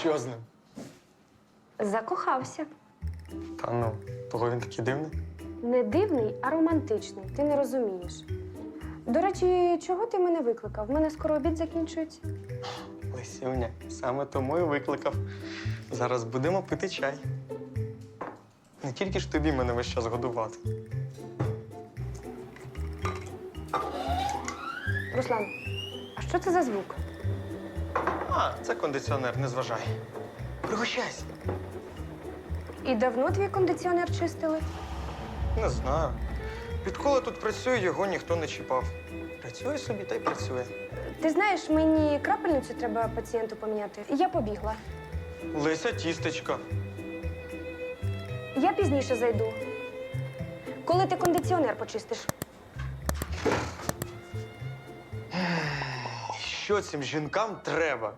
Що з ним? Закохався. Та ну, того він такий дивний. Не дивний, а романтичний. Ти не розумієш. До речі, чого ти мене викликав? В мене скоро обід закінчується. Лисюня, саме тому і викликав. Зараз будемо пити чай. Не тільки ж тобі мене весь час годувати. Руслан, а що це за звук? А, це кондиціонер, не зважай. Пригощайся. І давно твій кондиціонер чистили? Не знаю. Відколи тут працюю, його ніхто не чіпав. Працює собі та й працює. Ти знаєш, мені крапельницю треба пацієнту поміняти. Я побігла. Лися тістечка. Я пізніше зайду. Коли ти кондиціонер почистиш? Що цим жінкам треба?